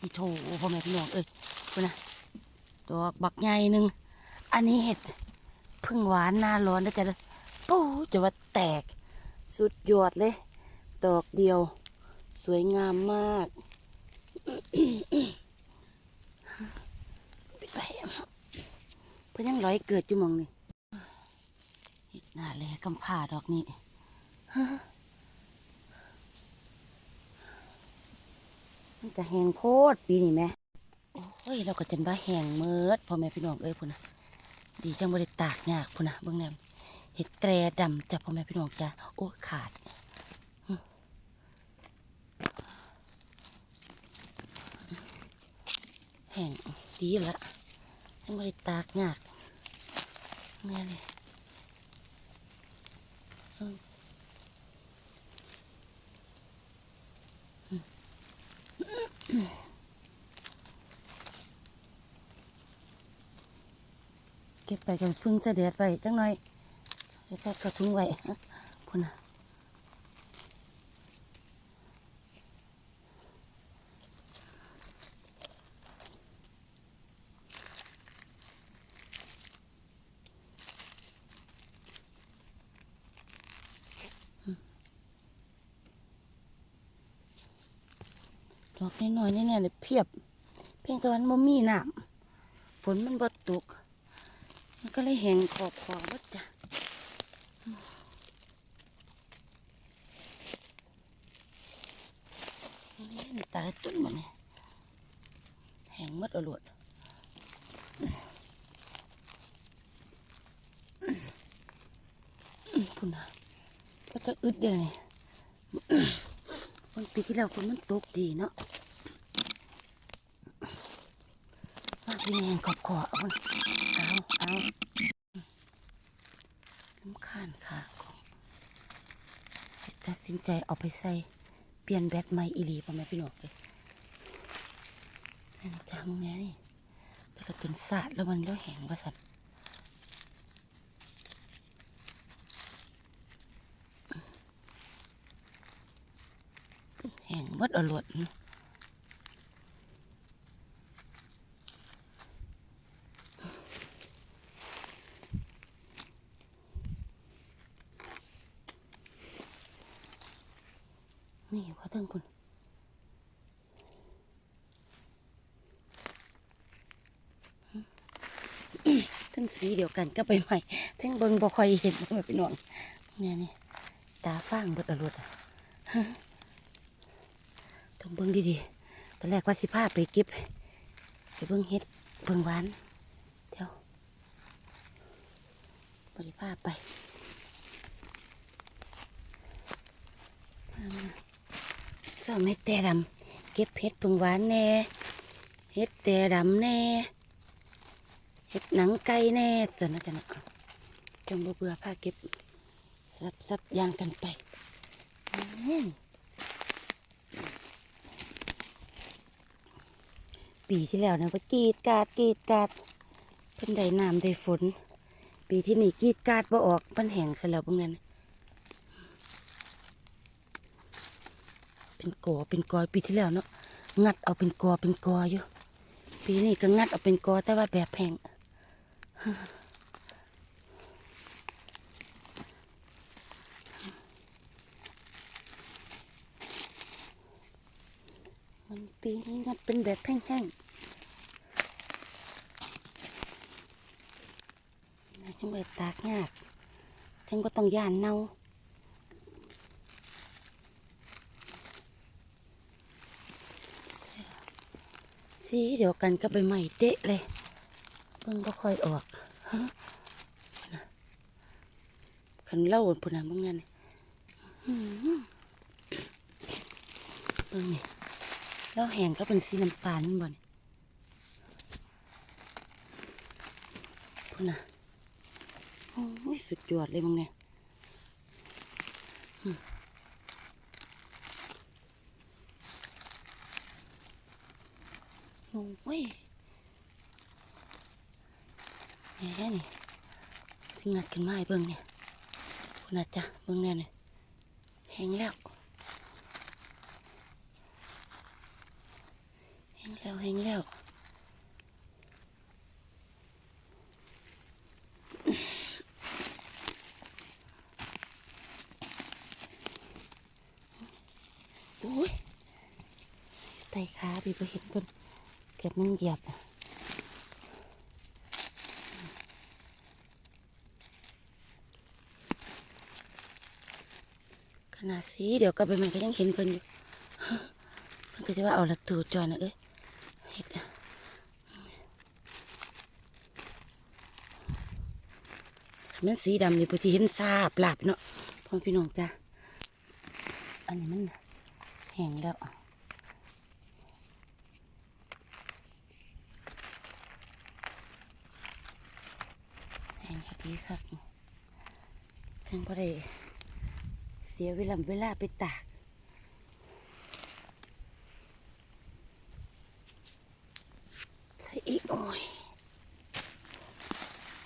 ติโถพ่อแม่พี่น้องเอ้ยคุณนะดอกบักใหญ่หนึ่งอันนี้เห็ดพึ่งหวานหน้าร้อนนะจ๊ะปู้จะว่าแตก สุดยอดเลย ดอกเดียว สวยงามมากไปเพื่อนยังร้อยเกิดอยู่มองนี่เฮ็ดหน้าแลกำผ่าดอกนี้ มันจะแหงโพดปีนี้ไหมโอ้ยเราก็จนว่าแหงเมิดพ่อแม่พี่น้องเอ้ยพุ่นนะดีจังบริตากยากพุ่นนะเบื้องแนมเห็ดแตรดำจ้ะพ่อแม่พี่น้องจ้ะโอ้ขาดแห้งดีละจังบริตากยากแม่เลย เก็บไปกับพึ่งเสด็จไปจังหน่อยเก็บไปกระทุ้งไว้พุ่นนะดอกน้อยๆเนี่ยเนี่ยเพียบ เพียงแต่วันบ่มีน้ำฝนมันบ่ตก มันก็เลยแห้งขอบขอบวัดจ้ะนี่นตาละต้นมันเนี่ยแห้งมดเอาหลวดพุ่นนะก็จะอึดเดี๋ยวนี้วันปีที่แล้วฝนมันตกดีเนาะมาเป็น แห้งขอบขอบมันเอาเอาน้ำข้านค่ะของตัดสินใจเอาไปใส่ เปลี่ยนแบตใหม่อีหลีพ่อแม่พี่น้องเลยนั่นจังแน่นี่แต่ละตุนสาดแล้วมันแล้วแห้งว่าสัตว์แห้งมดเอาหลวดนี่ว่าทั้งคุณทั้งสี เดียวกันก็ไปใหม่ทั้งเบิงบ่ค่อยเห็นบ่พี่น้องเนี่ยนี่ตาฟางเบิดอรดอะฮะต้องเบิ่งดีๆตอนแรกว่าสิพาไปเก็บไปเบิ่งเฮ็ดเบิ่งหวานเดี๋ยวบริพาพไปพามาสาวไม่แต่ดำเก็บเห็ดเพิ่งหวานแน่เห็ดแต่ดำแน่ เห็ดหนังไก่แน่ส่วนนั้นจะนะจงบ่เบื่อผ้าเก็บสับซับยางกันไปปีที่แล้วนะว่ากรีดกาดกรีดกาดเพิ่นได้น้ำได้ฝน ปีที่นี่กรีดกาดบ่ออกมันแห้งซะแล้วพวกนั้นเป็นกอเป็นกอยปีที่แล้วเนาะงัดเอาเป็นกอเป็นกออยู่ปีนี้ก็งัดเอาเป็นกอแต่ว่าแบบแพง มันปีนี้งัดเป็นแบบแห้งๆนะจังบ่ไปตากยากจังก็ต้องย่านเน่าสีเดียวกันก็ไปใหม่เตะเลย เพิ่งก็ค่อยออกฮะขันเล่าพุ่นนะเบิ่งนั่นนี่อื้อหือเบิ่งนี่แล้วแห้งก็เป็นสีน้ำตาลนี่บ่นี่พุ่นน่ะโอ้ยสุดยอดเลยมึงเนี่ยโอ้ย แหมนี่สิงัดขึ้นมาให้เบิ่งเนี่ยคุณอาจ้ะเบิ่งแน่เนี่ยแห้งแล้วแห้งแล้วแห้งแล้วโอ้ยไตขาพี่ไปเห็นเพิ่นเก็บมันเหยียบอะ ขนาดสีเดี๋ยวก็ไปมันก็ยังเห็นเพิ่นอยู่มันก็จะว่าเอาละตูจอนะเอ้ยเฮ็ดอะมันสีดำนี่พอสีเห็นซาบหลับเนาะพ่อพี่น้องจ้ะอันนี้มันแห้งแล้วแห้งครับพี่ครับจังพอได้ สียเวลาเวลาไปตากใส่อีกโอ้ย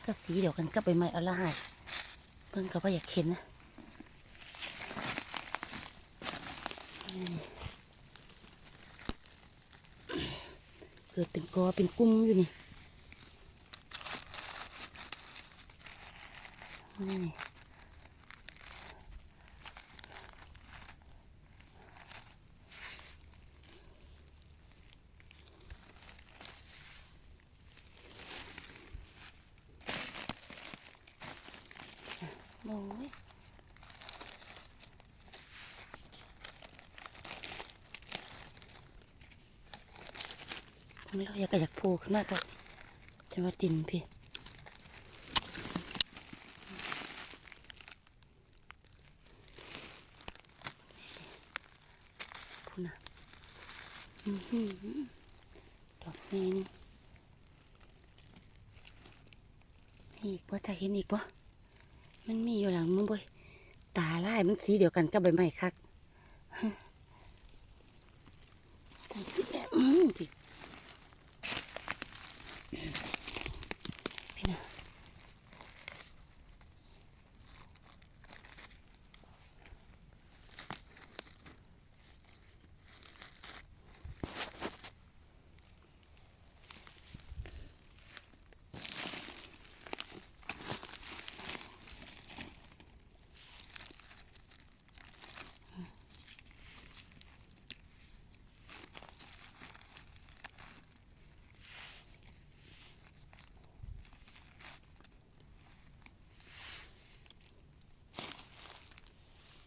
ก็สีเดียวกันก็ไปไม่เอาละหายเพิ่งก็ว่าอยากเห็นนะเกิดเป็นกอเป็นกุ้มอยู่นี่นี่โอ้ยเราอยากกระ อยากครับจะมาดินพี่พูดนะอือหือดอกนี้นี่มีอีกว่าจะเห็นอีกวะมันมีอยู่หลังมึงบ่ยตาลายมันสีเดียวกันกับใบไม้คักทางที่แอบอืมพี่พี่นะ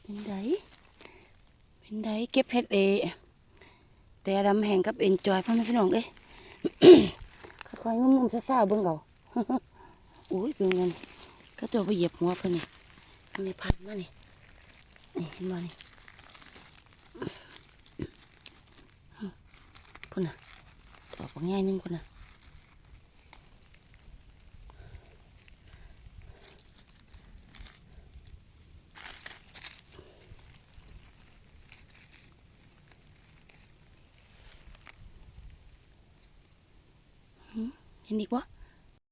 เป็นไดเป็นไดเก็บเห็ดเอ แต่ดำแห่งกับเอ็นจอยพ่อแม่พี่น้องเอ้ยค่อยๆงุ่มๆซ่าๆเบิ่งเอาโอ้ยเป็นเงินก็ตัวไปเหยียบหัวเพิ่นนี่มันนี่พันมานี่นี่เห็นบ่นี่พุ่นน่ะดอกบางแง่ายหนึงพุ่นน่ะ เห็นอีกบ่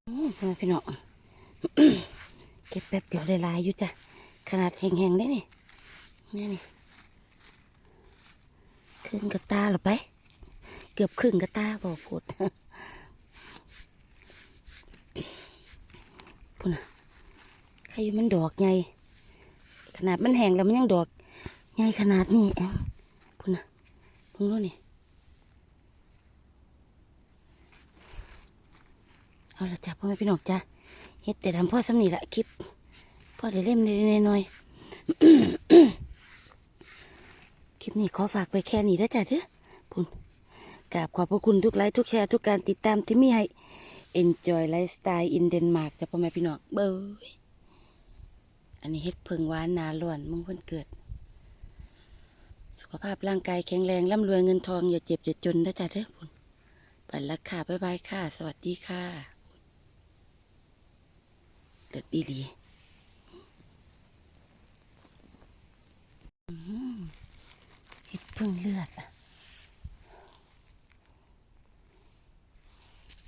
อืมพ่อแม่พี่น้องเก็บแป๊บเดียวได้ลายอยู่จ้ะ ขนาดแห้งๆได้นี่นี่นี่ครึ่งกระตาหรอไป เกือบครึ่งกระตาบอกพูดพูดนะใครมันดอกใหญ่ขนาดมันแห้งแล้วมันยังดอกใหญ่ขนาดนี้เองพูดนะพูดรู้นี่ เอาละจ้ะพ่อแม่พี่น้องจ้ะเฮ็ดแต่ทำพ่อสำนีละคลิปพ่อได้เล่มเล็กน้อยคลิปนี้ขอฝากไปแค่นี้แล้วจ้ะเด้อพุ่นกราบขอบพระคุณทุกไลค์ทุกแชร์ทุกการติดตามที่มีให้ Enjoy Lifestyle in Denmark จ้ะพ่อแม่พี่น้องเบยอันนี้เฮ็ดเพิงหวานนาล้วนมึงเพิ่นเกิด สุขภาพร่างกายแข็งแรงร่ำรวยเงินทองอย่าเจ็บอย่าจนนะจ๊ะเด้อพุ่นปันละค่ะบ๊ายบายค่ะ สวัสดีค่ะ เด็ดดีดีๆเห็ดเพิ่งเลือดอะ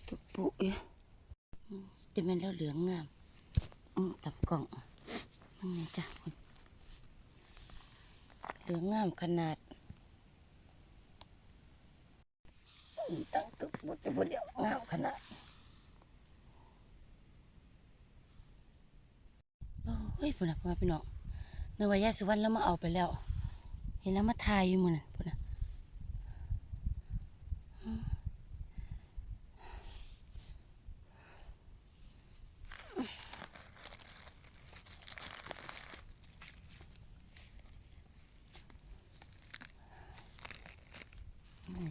ตุกปุยอืมจะเป็นแล้วเหลืองงามอืมตับกล่องนี่จ้ะคุณเหลืองงามขนาดตั้งตุกบดบดเดียวงามขนาด โอ้ยพุ่นนะพ่อแม่พี่น้องในวัยาสุวรรณแล้วมาเอาไปแล้ว เห็นแล้วมาทายอยู่มือนั่นพุ่นนะ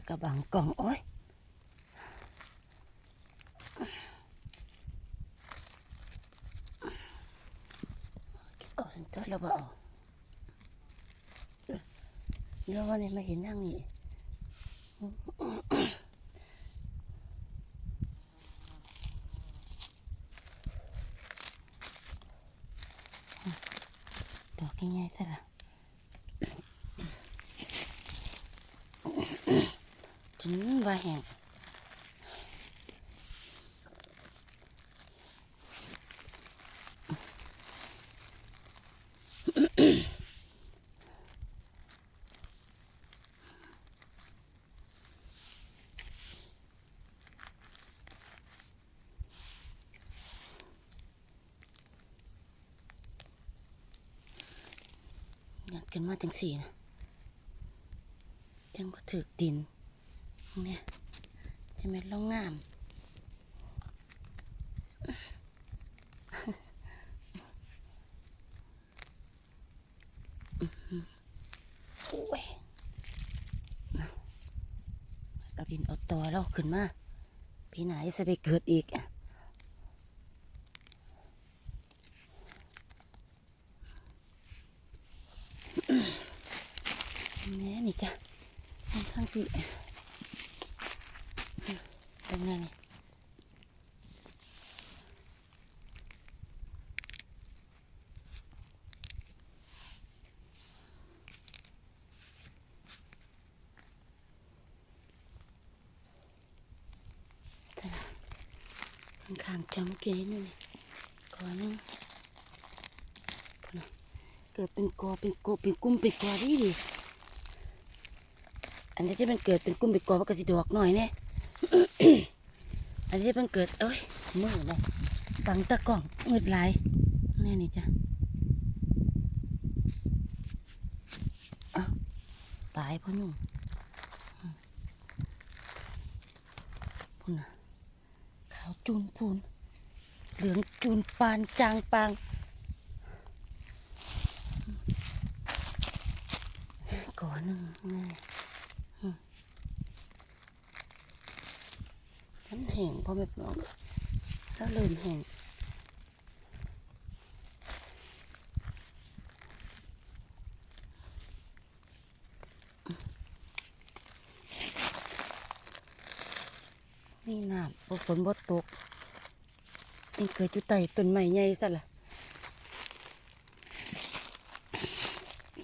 กระบังกล่อง โอ้ย เอาสินตัวเราบ่เอา เดี๋ยววันนี้มาเห็นทางนี้ดอกง่ายๆซะละจนว่าแห้ง มาจังสี่นะจังบ่ถือดินเนี่ยจะเป็นล่องงามโอ้ยเราดินเอาตัวเราขึ้นมาพี่ไหนจะได้เกิดอีกอะแม่นี่จ้ะข้างข้างพี่ตรงนั้นนี่จ้ะ ข้างข้างจำเกยนี่ก่อนนึงพุ่นน่ะเกิดเป็นกอเป็นกบเป็นกุ้มเป็นกอดีดีอันนี้ที่มันเกิดเป็นกุ้มเป็นกอมันก็สิดอกหน่อยเนี่ยอันนี้ที่มันเกิดเอ้ยมือเลยตังตะกล่องเงืดไหลนี่นี่จ้ะอ้าตายพ่อนุ่งอืมพุ่นน่ะ จูนปูน เหลืองจูนปานจางปาง ก่อนหนึ่งนี่มันแห้งพอแบบน้องแล้วเริ่มแห้ง นี่น้ำบ่ฝนบดตกนี่เกิดอยู่ใต้ต้นไม้ใหญ่ซะละ่ะ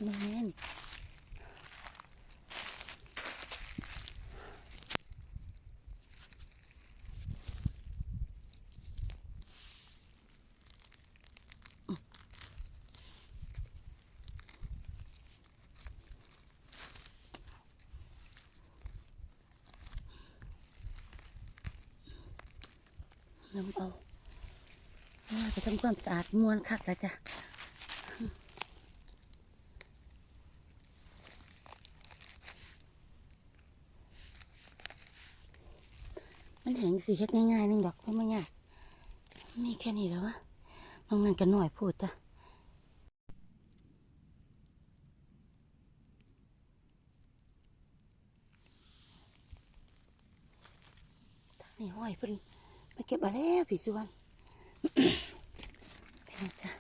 มาแม่น น้ำเอาน่าไปทำความสะอาดมวนคักแล้วจ้ะมันแห้งสีเฮ็ดง่ายๆนึงดอกไม่มายากมีแค่นี้แล้ววะน้องนั่นกันหน่อยพูดจ้ะทางนี้ห้อยเพิ่น เก็บมาแล้วพี่สุวรรณไปนจ้ะ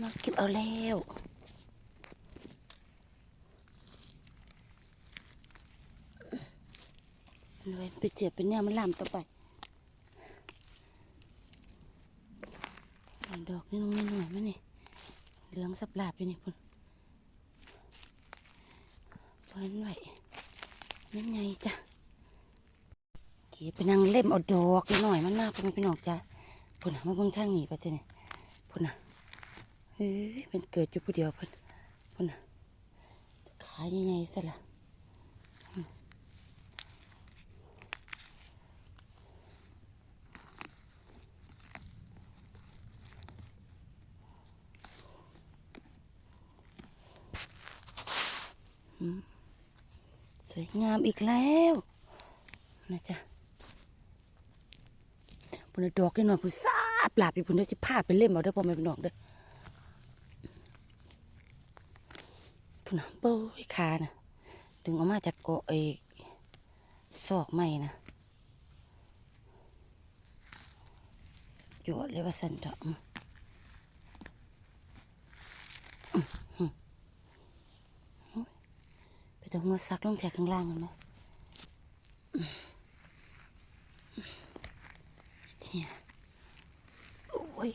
มาเก็บเอาแล้วมันเว้ไปเจ็บเป็นเนี่ยมันลามต่อไปดอกนี่ลงนิดหน่อยมั้ยนี่ สับหลาบอยู่นี่พุ่นเพิ่นไว้นั่ไงจ้ะเก็บไปนั่งเล่มเอาดอกนิดหน่อยมันมากพุ่นพี่น้อกจ้ะพุ่นเอามาเบิ่งทางนี้ก็จะนี่พุ่นอะเฮ้ยเป็นเกิดอยู่ผู้เดียวพุ่นพุ่นอะขาใหญ่ๆซะละ สวยงามอีกแล้วนะจ๊ะพุ่นดอกได้หน่อยพุ่นซาบหลาบอยู่พุ่นเด้อสิพาไปเล่มเอาเด้พ่อแม่พี่น้องเด้อพุ่นนะโบ้ยขานะดึงออกมาจากเกาะไอ้ซอกไม้นะหยดเลยว่าสันเถอะอืมอืมอืมโอ้ย ไปตรงหัวซักลงแถกข้างล่างกันไหมเนี่ยโอ้ย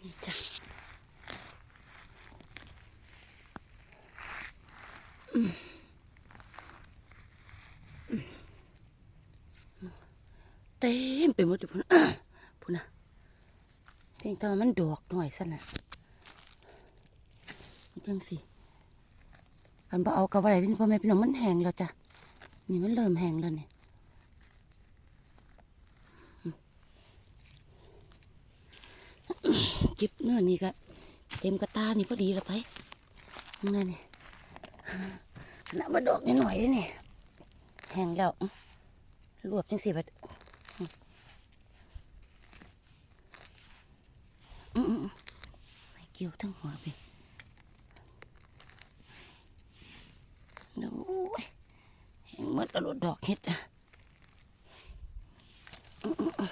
นี่จ้ะเต็มไปหมดเลยพุ่นอะพุ่นนะเพียงแต่ว่ามันดอกหน่อยสั่นน่ะ จังสิกันบ่เอากับอะไรที่พ่อแม่พี่น้องมันแห้งแล้วจ้ะนี่มันเริ่มแห้งแล้วเนี่ยเก็บเนื้อนี่ก็เต็มกระตานี่พอดีแล้วไปนั่นนี่ขนาดมาดอกนิดหน่อยเด้เนี่ยแห้งแล้วรวบจังสิบัดอืมอืมอืมไปเกี่ยวทั้งหัวไปดูย แห้งหมดแล้วดอกเห็ดอะอืมอืมอืม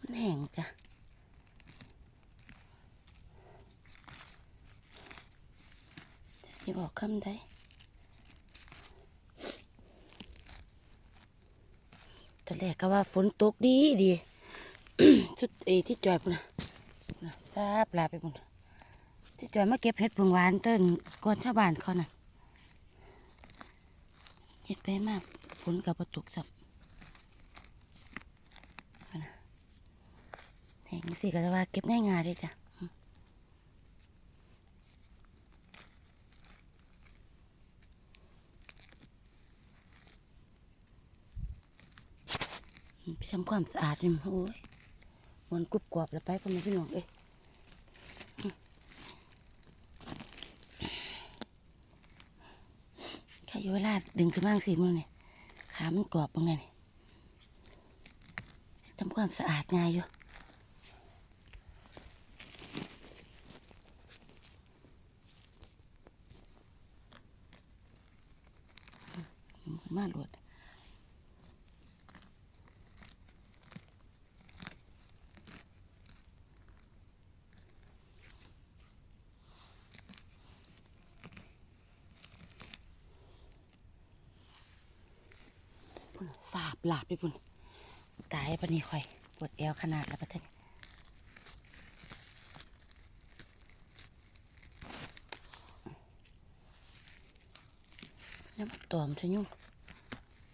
มันแห้งจ้ะจะสิบอกคำได้ตอนแรกก็ว่าฝนตกดีดีสุดเอที่จอยพุ่นนะนะซาบลาไปพุ่นนะ ที่จอยมาเก็บเห็ดผงหวานเต้นก่อนชาวบ้านเขาน่ะเห็ดไปมากฝนกับประตกสับพุ่นน่ะแหงสิก็จะว่าเก็บง่ายๆเลยจ้ะไปทำความสะอาดเลยโอ้ยมันกรุบกรอบแล้วไปพ่อแม่พี่น้องเอ้ยแค่ อยู่เวลาดึงขึ้นมาสิมึงเนี่ยขามันกรอบบ้างไงนี่ทำความสะอาดง่ายอยู่มันมาหลวด พุ่นสาบ หลาบไปพุ่นตายปนีค่อยปวดเอวขนาดแล้วปะเทนแล้วมาตอมชะยุ่ง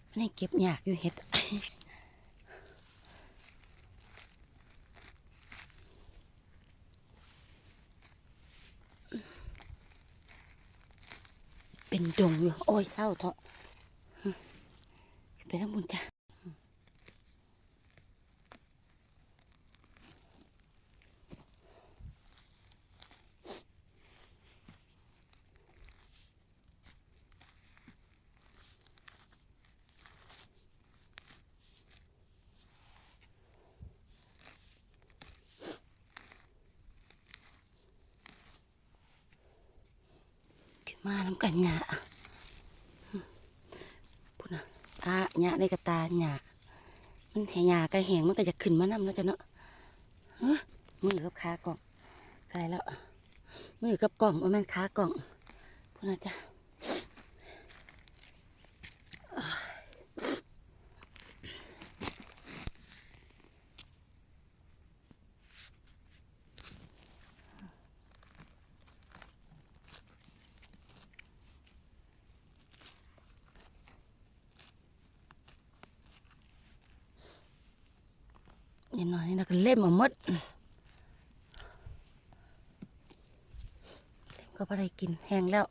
มันให้เก็บยากอยู่เห็ดเป็นดงอยู่ โอ้ยเศร้าเถอะไปทั้งบุญจ้ะขึ้ น้ำกันหยาพุ่นะอาหยาในกระตาหยามันแหหยากระแหงมันก็จะขึ้นมานำแล้วจ้ะเนาะเฮ้ยมือกับขากล่องใส่แล้วมือกับกล่องว่าแม่นขากล่องพุ่นนะจ้ะ เป็นเล่มามดเล่มก็บ่ได้กินแห้งแล้ว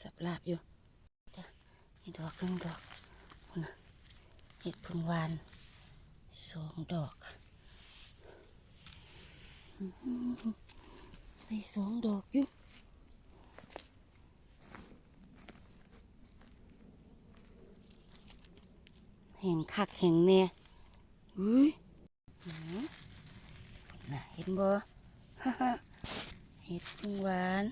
สับลาบอยู่จ้ะนี่ดอกหนึ่งดอกนะเห็ดพึ่งหวานสองดอกอ ได้สองดอกอยู่แห่งคักแห่งแน่อุ้ยน่ะเห็นบ่เห็ดหวาน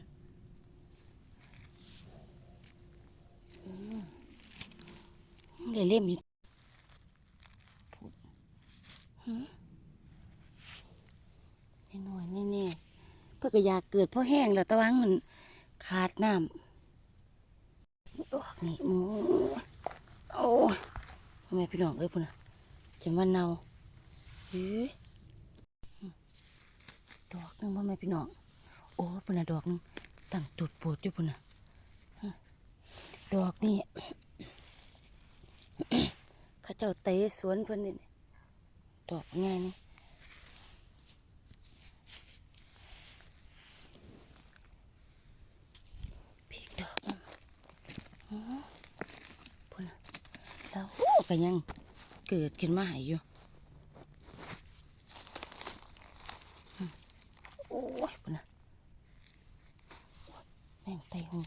เดี๋ยเล่มอยู่หืมหน่อยๆแน่ๆ เพื่อก็อยากเกิดเพราะแห้งแล้วตะวังมันขาดน้ำดอกนี่มูโอ้ทำไมพี่น้องเอ้ยพุ่นน่ะจะมาเนาเฮ้ยดอกหนึงพ่อแม่พี่น้องโอ้พุ่นน่ะดอกหนึงตั้งจุดปวดอยู่พุ่นน่ะดอกนี่เขาเจ้าเตะสวนเพิ่อนนี่ดอกง่ายนี่พีกดอกมันอื้อพุ่นน่ะแล้วโอ้ ก็ยังเกิดขึ้นมาให้อยู่โอ้ยพุ่นนะแม่งไตหู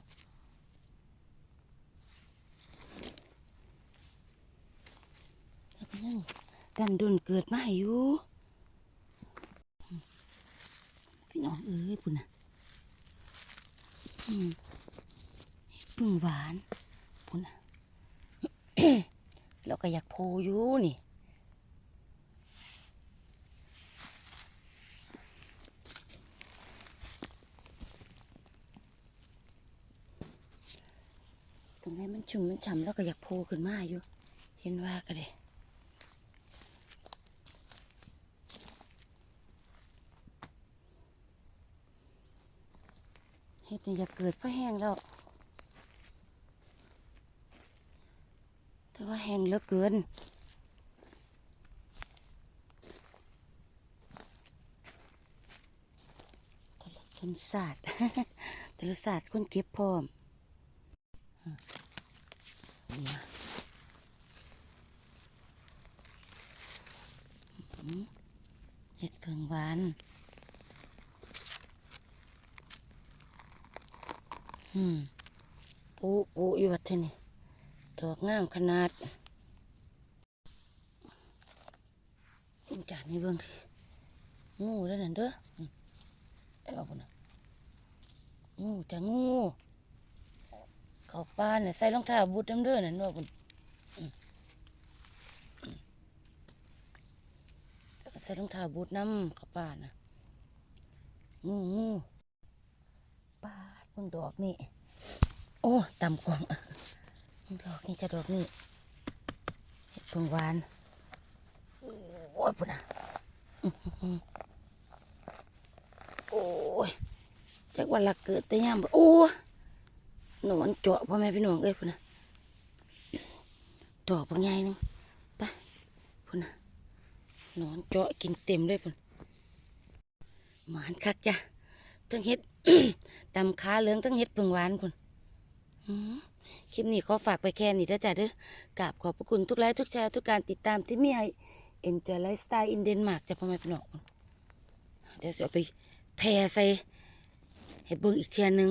แล้วก็ยังกันดุนเกิดมาห้อยู่ พี่น้องเอ้ยปุ่นนะอืมพึ่งหวานปุ่นนะ แล้วก็อยากโพอยู่นี่ตรงนี้มันชุ่มมันฉ่ำแล้วก็อยากโพขึ้นมาอยู่ เห็นว่าก็เด้เฮ็ดนี่อยากเกิดเพราะแห้งแล้ว แต่ ว่าแห้งเหลือเกินแต่ละคนศาสตร์แต่ละศาสตร์คนเก็บพร้อมเห็ดเพิงหวานอืมปูปูอยู่วัดที่นี่ ดอกงามขนาดอินจานนี่เบิ่งสิงูแล้วนั่นเด้อได้บอกพุ่นน่ะงูจะงูเขาป้านน่ะใส่รองเท้าบูทน้ำเด้อนั่นว่าพุ่นอืมอืมใส่รองเท้าบูทน้ำเขาป้าน่ะงูงูป้าดเพิ่งดอกนี่โอ้ต่ำกว่างอะ ดอกนี่จะดอกนี่เห็ดพิ่งหวาน โอ้ยพุ่นอะโอ้ยจากวันละเกิดแต่ย่ามโอ้ยหนอนเจาะพ่อแม่พี่น้องเอ้ยพุ่นอะดอกบางใหญ่นึงไปพุ่นอะหนอนเจาะกินเต็มเลยพุ่นหมานคักจ้ะทั้งเห็ดดำขาเหลืองทั้งเห็ดพิ่งหวานพุ่นอืม คลิปนี้ขอฝากไปแค่นี้เด้อจ้ะเด้อกราบขอบพระคุณทุกไลค์ทุกแชร์ทุกการติดตามที่มีให้ Enjoy Lifestyle in Denmark จะพ่อแม่พี่น้องเดี๋ยวจะเอาไปแพร่ใส่เห็ดเบิ่งอีกเทียหนึง